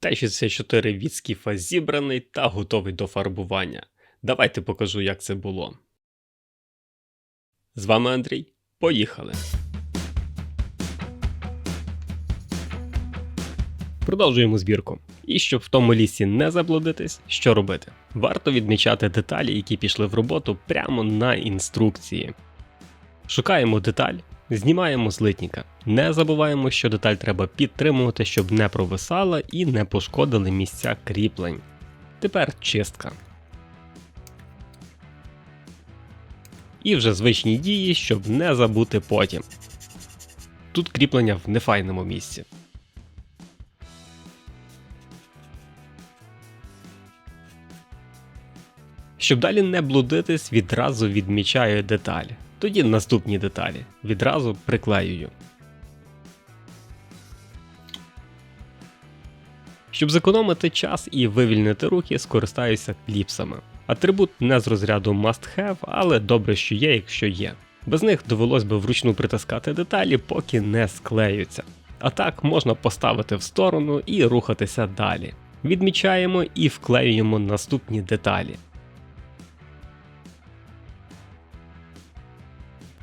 Т-64 від скіфа зібраний та готовий до фарбування. Давайте покажу, як це було. З вами Андрій. Поїхали! Продовжуємо збірку. І щоб в тому лісі не заблудитись, що робити? Варто відмічати деталі, які пішли в роботу прямо на інструкції. Шукаємо деталь, знімаємо злитника. Не забуваємо, що деталь треба підтримувати, щоб не провисала і не пошкодили місця кріплень. Тепер чистка. І вже звичні дії, щоб не забути потім. Тут кріплення в нефайному місці. Щоб далі не блудитись, відразу відмічаю деталь. Тоді наступні деталі. Відразу приклеюю. Щоб зекономити час і вивільнити руки, скористаюся кліпсами. Атрибут не з розряду must have, але добре, що є, якщо є. Без них довелось би вручну притискати деталі, поки не склеються. А так можна поставити в сторону і рухатися далі. Відмічаємо і вклеюємо наступні деталі.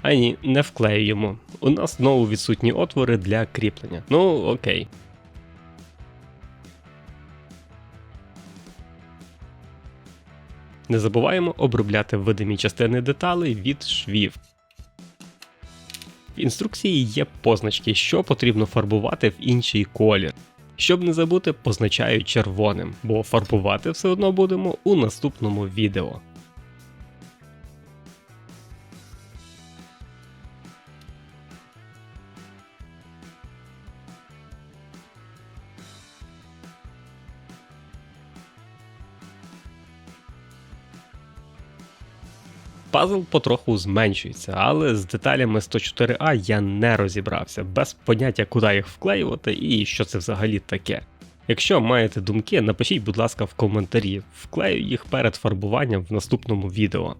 А ні, не вклеюємо. У нас знову відсутні отвори для кріплення. Ну окей. Не забуваємо обробляти видимі частини деталей від швів. В інструкції є позначки, що потрібно фарбувати в інший колір. Щоб не забути, позначаю червоним, бо фарбувати все одно будемо у наступному відео. Пазл потроху зменшується, але з деталями 104А я не розібрався, без поняття, куди їх вклеювати і що це взагалі таке. Якщо маєте думки, напишіть, будь ласка, в коментарі, вклею їх перед фарбуванням в наступному відео.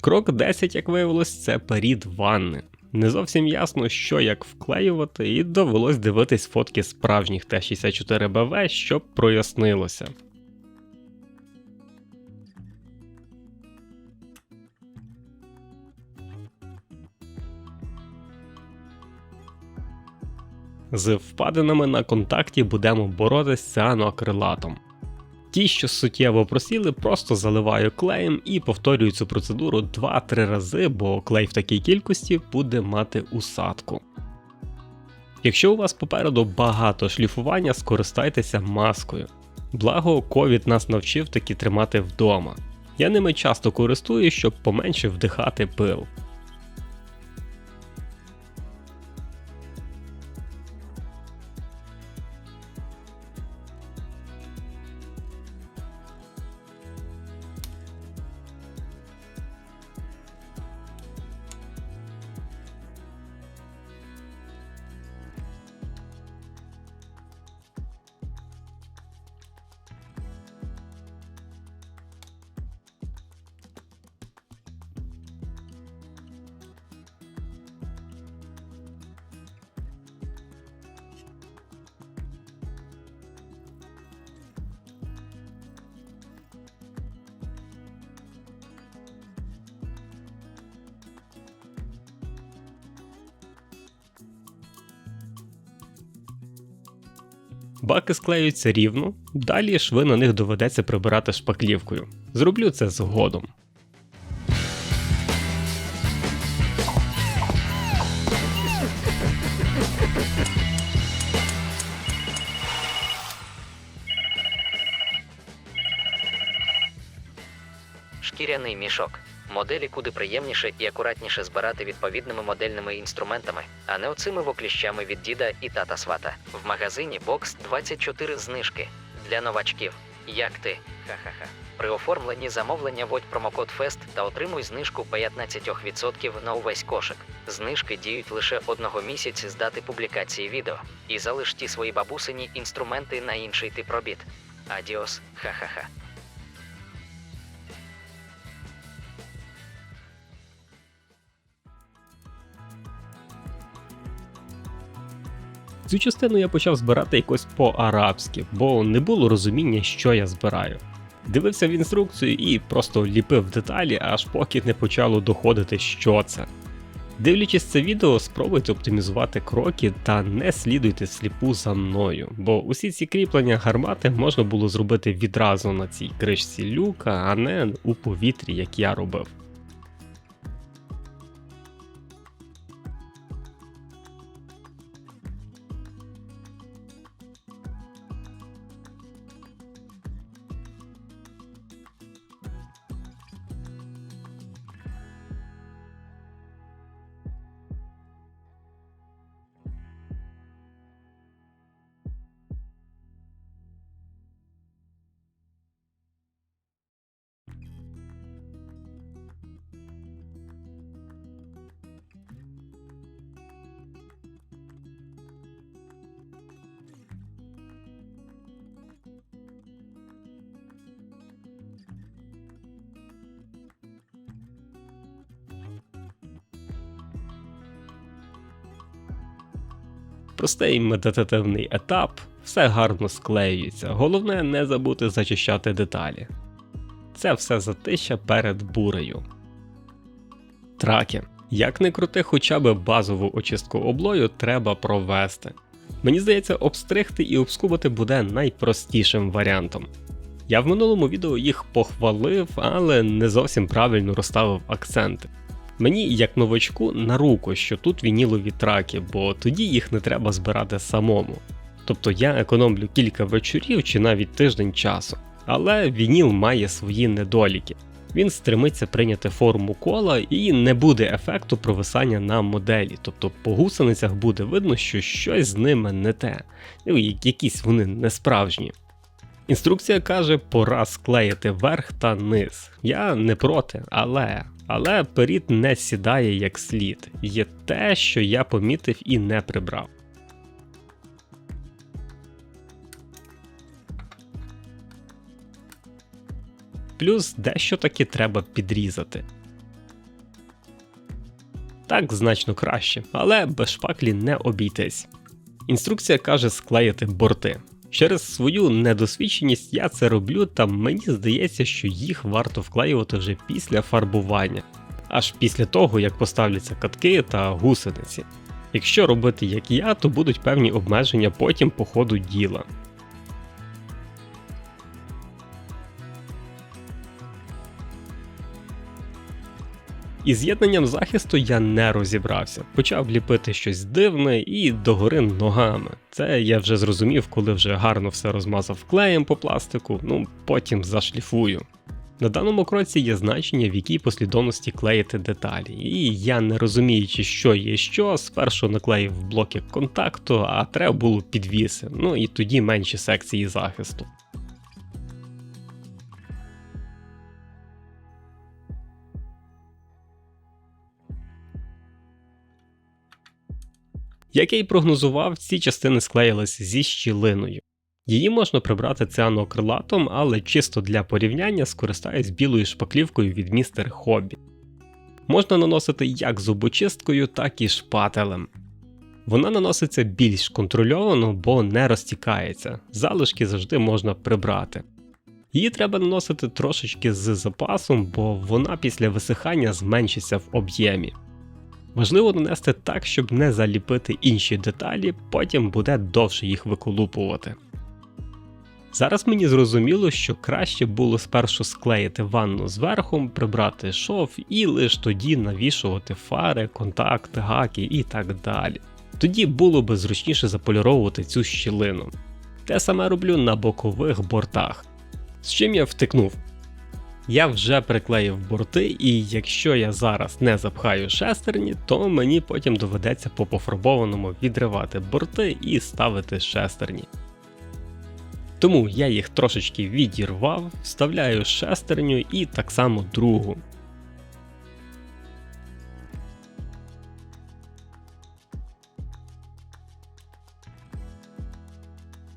Крок 10, як виявилось, це перід ванни. Не зовсім ясно, що як вклеювати, і довелось дивитись фотки справжніх Т-64БВ, щоб прояснилося. З впадинами на контакті будемо боротися з. Ті, що суттєво просіли, просто заливаю клеєм і повторюю цю процедуру 2-3 рази, бо клей в такій кількості буде мати усадку. Якщо у вас попереду багато шліфування, скористайтеся маскою. Благо, ковід нас навчив таки тримати вдома. Я ними часто користуюсь, щоб поменше вдихати пил. Баки склеюються рівно, далі шви на них доведеться прибирати шпаклівкою. Зроблю це згодом. Шкіряний мішок. Моделі куди приємніше і акуратніше збирати відповідними модельними інструментами, а не оцими вокліщами від діда і тата свата. В магазині бокс 24 знижки для новачків. Як ти? Ха-ха-ха. При оформленні замовлення вводь промокод FEST та отримуй знижку 15% на увесь кошик. Знижки діють лише одного місяця з дати публікації відео. І залиш ті свої бабусині інструменти на інший тип робіт. Адіос, ха-ха-ха. Цю частину я почав збирати якось по-арабськи, бо не було розуміння, що я збираю. Дивився в інструкцію і просто ліпив деталі, аж поки не почало доходити, що це. Дивлячись це відео, спробуйте оптимізувати кроки та не слідуйте сліпу за мною, бо усі ці кріплення гармати можна було зробити відразу на цій кришці люка, а не у повітрі, як я робив. Простий медитативний етап, все гарно склеюється. Головне не забути зачищати деталі. Це все затища перед бурею. Траки. Як не крути, хоча б базову очистку облою треба провести. Мені здається, обстригти і обскубати буде найпростішим варіантом. Я в минулому відео їх похвалив, але не зовсім правильно розставив акценти. Мені, як новачку, на руку, що тут вінілові траки, бо тоді їх не треба збирати самому. Тобто я економлю кілька вечорів чи навіть тиждень часу. Але вініл має свої недоліки. Він стремиться прийняти форму кола і не буде ефекту провисання на моделі, тобто по гусеницях буде видно, що щось з ними не те, ну, якісь вони несправжні. Інструкція каже, пора склеїти верх та низ. Я не проти, але. Але перід не сідає як слід. Є те, що я помітив і не прибрав. Плюс дещо таки треба підрізати. Так значно краще, але без шпаклі не обійтись. Інструкція каже склеїти борти. Через свою недосвідченість я це роблю, та мені здається, що їх варто вклеювати вже після фарбування, аж після того, як поставляться катки та гусениці. Якщо робити як я, то будуть певні обмеження потім по ходу діла. Із з'єднанням захисту я не розібрався, почав ліпити щось дивне і догори ногами. Це я вже зрозумів, коли вже гарно все розмазав клеєм по пластику, ну потім зашліфую. На даному кроці є значення, в якій послідовності клеїти деталі, і я не розуміючи, що є що, спершу наклеїв блоки контакту, а треба було підвіси, ну і тоді менші секції захисту. Як я й прогнозував, ці частини склеїлись зі щілиною. Її можна прибрати ціанокрилатом, але чисто для порівняння скористаюсь білою шпаклівкою від містер Хобі. Можна наносити як зубочисткою, так і шпателем. Вона наноситься більш контрольовано, бо не розтікається, залишки завжди можна прибрати. Її треба наносити трошечки з запасом, бо вона після висихання зменшиться в об'ємі. Важливо нанести так, щоб не заліпити інші деталі, потім буде довше їх виколупувати. Зараз мені зрозуміло, що краще було спершу склеїти ванну зверху, прибрати шов і лише тоді навішувати фари, контакти, гаки і так далі. Тоді було би зручніше заполіровувати цю щілину. Те саме роблю на бокових бортах. З чим я втикнув? Я вже приклеїв борти, і якщо я зараз не запхаю шестерні, то мені потім доведеться по пофарбованому відривати борти і ставити шестерні. Тому я їх трошечки відірвав, вставляю шестерню і так само другу.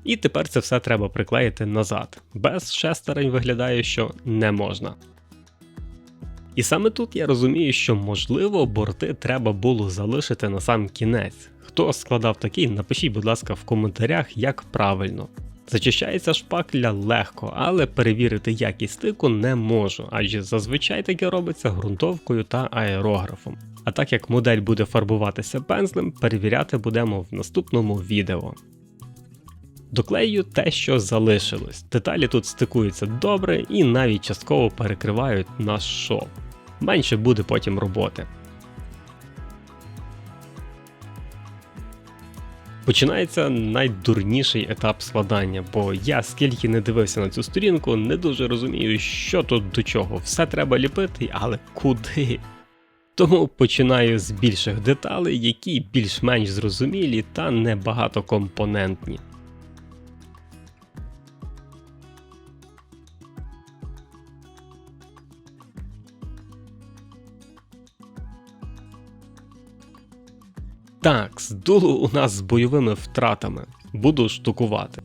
І тепер це все треба приклеїти назад. Без шестерень виглядає, що не можна. І саме тут я розумію, що можливо борти треба було залишити на сам кінець. Хто складав такий, напишіть, будь ласка, в коментарях, як правильно. Зачищається шпакля легко, але перевірити якість стику не можу, адже зазвичай таке робиться ґрунтовкою та аерографом. А так як модель буде фарбуватися пензлем, перевіряти будемо в наступному відео. Доклею те, що залишилось. Деталі тут стикуються добре і навіть частково перекривають наш шов. Менше буде потім роботи. Починається найдурніший етап складання, бо я скільки не дивився на цю сторінку, не дуже розумію, що тут до чого. Все треба ліпити, але куди? Тому починаю з більших деталей, які більш-менш зрозумілі та небагатокомпонентні. Так, з у нас з бойовими втратами. Буду штукувати.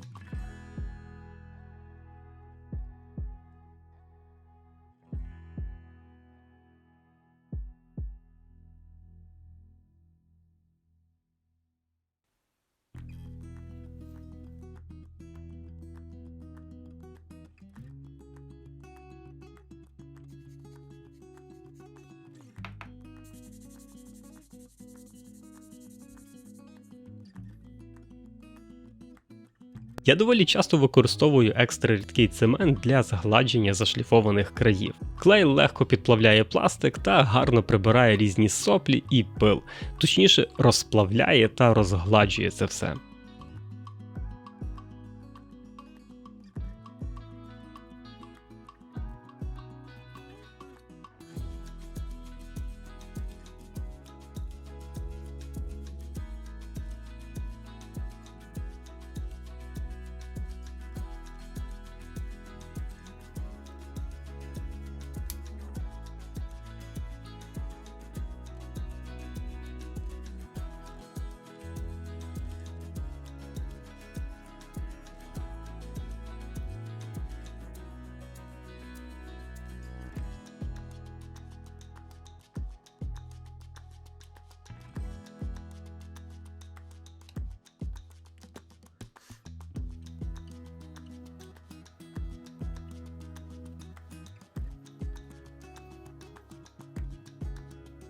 Я доволі часто використовую екстра рідкий цемент для згладження зашліфованих країв. Клей легко підплавляє пластик та гарно прибирає різні соплі і пил, точніше розплавляє та розгладжує це все.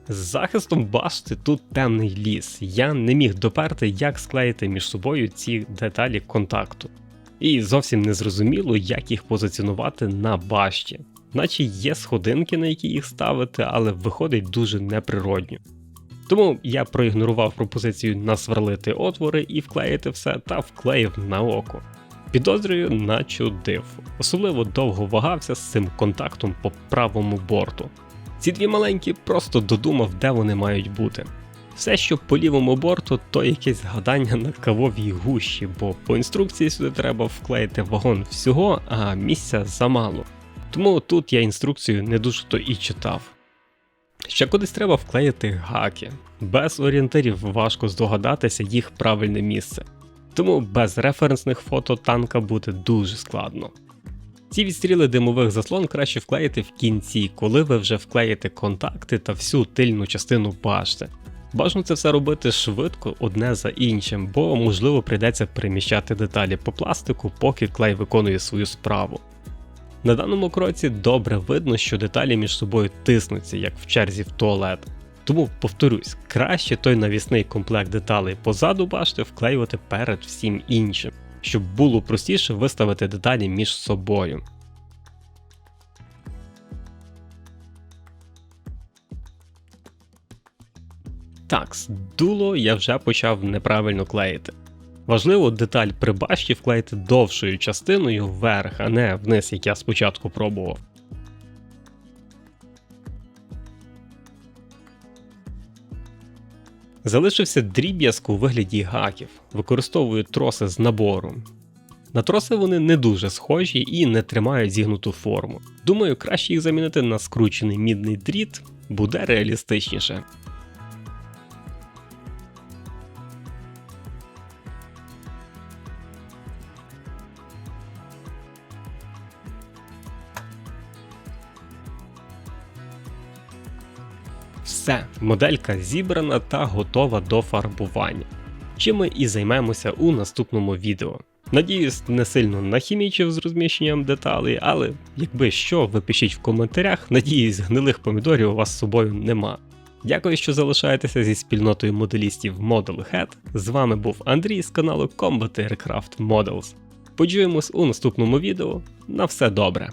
З захистом башти тут темний ліс. Я не міг доперти, як склеїти між собою ці деталі контакту. І зовсім не зрозуміло, як їх позиціонувати на башті. Наче є сходинки, на які їх ставити, але виходить дуже неприродньо. Тому я проігнорував пропозицію насверлити отвори і вклеїти все та вклеїв на око. Підозрюю, начудив. Особливо довго вагався з цим контактом по правому борту. Ці дві маленькі просто додумав, де вони мають бути. Все, що по лівому борту, то якесь гадання на кавовій гущі, бо по інструкції сюди треба вклеїти вагон всього, а місця замало. Тому тут я інструкцію не дуже то і читав. Ще кудись треба вклеїти гаки. Без орієнтирів важко здогадатися їх правильне місце. Тому без референсних фото танка буде дуже складно. Ці відстріли димових заслон краще вклеїти в кінці, коли ви вже вклеїте контакти та всю тильну частину башти. Бажано це все робити швидко одне за іншим, бо можливо прийдеться переміщати деталі по пластику, поки клей виконує свою справу. На даному кроці добре видно, що деталі між собою тиснуться, як в черзі в туалет. Тому повторюсь, краще той навісний комплект деталей позаду башти вклеювати перед всім іншим щоб було простіше виставити деталі між собою. Так, дуло я вже почав неправильно клеїти. Важливо деталь при башті вклеїти довшою частиною вверх, а не вниз, як я спочатку пробував. Залишився дріб'язк у вигляді гаків, використовують троси з набору. На троси вони не дуже схожі і не тримають зігнуту форму. Думаю, краще їх замінити на скручений мідний дріт, буде реалістичніше. Все, моделька зібрана та готова до фарбування. чим ми і займемося у наступному відео. Надіюсь, не сильно нахімічив з розміщенням деталей, але якби що, ви пишіть в коментарях. Надіюсь, гнилих помідорів у вас з собою нема. Дякую, що залишаєтеся зі спільнотою моделістів Modelhead. З вами був Андрій з каналу Combat Aircraft Models. Почуємось у наступному відео. На все добре!